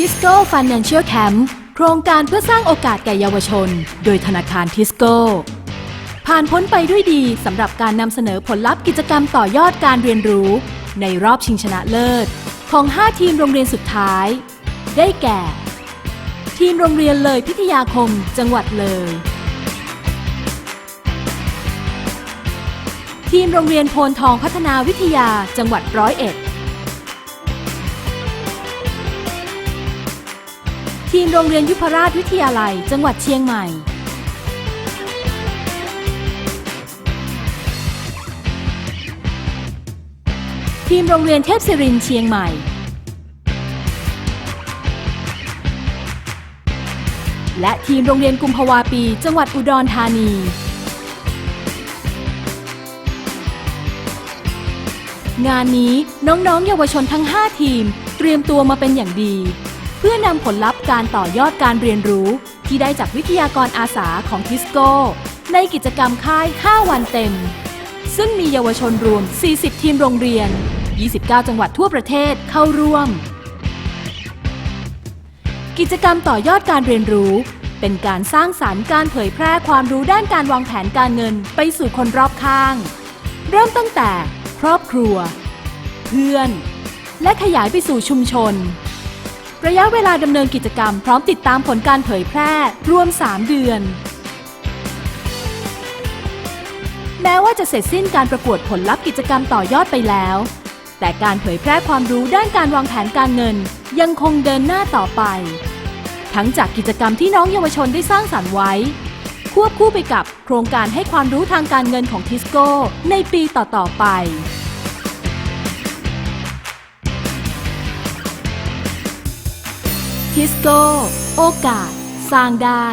ทิสโก้ Financial Camp โครงการเพื่อสร้างโอกาสแก่เยาวชน โดยธนาคารทิสโก้ ผ่านพ้นไปด้วยดีสำหรับการนำเสนอผลลัพธ์กิจกรรมต่อยอดการเรียนรู้ ในรอบชิงชนะเลิศ ของ 5 ทีมโรงเรียนสุดท้าย ได้แก่ ทีมโรงเรียนเลยพิทยาคม จังหวัดเลย ทีมโรงเรียนโพนทองพัฒนาวิทยาจังหวัดร้อยเอ็ด ทีมโรงเรียนยุพราชวิทยาลัย จังหวัดเชียงใหม่ ทีมโรงเรียนเทพศิรินเชียงใหม่ และทีมโรงเรียนกุมภาวาปี จังหวัดอุดรธานี งานนี้น้องๆเยาวชนทั้ง 5 ทีม เตรียมตัวมาเป็นอย่างดี เพื่อนำผลลัพธ์ การต่อยอดการเรียนรู้ ที่ได้จากวิทยากรอาสาของทิสโก้ ในกิจกรรมค่าย 5 วันเต็ม ซึ่งมีเยาวชนรวม 40 ทีมโรงเรียน 29 จังหวัดทั่วประเทศเข้าร่วม กิจกรรมต่อยอดการเรียนรู้ เป็นการสร้างสารรค์การเผยแพร่ความรู้ด้านการวางแผนการเงินไปสู่คนรอบข้าง เริ่มตั้งแต่ ครอบครัว เพื่อน และขยายไปสู่ชุมชน ระยะเวลาดำเนินกิจกรรมพร้อมติดตามผลการเผยแพร่ รวม 3 เดือน แม้ว่าจะเสร็จสิ้นการประกวดผลลัพธ์กิจกรรมต่อยอดไปแล้ว แต่การเผยแพร่ความรู้ด้านการวางแผนการเงิน ยังคงเดินหน้าต่อไป ทั้งจากกิจกรรมที่น้องเยาวชนได้สร้างสรรค์ไว้ ควบคู่ไปกับโครงการให้ความรู้ทางการเงินของทิสโก้ในปีต่อๆไป ทิสโก้โอกาส สร้างได้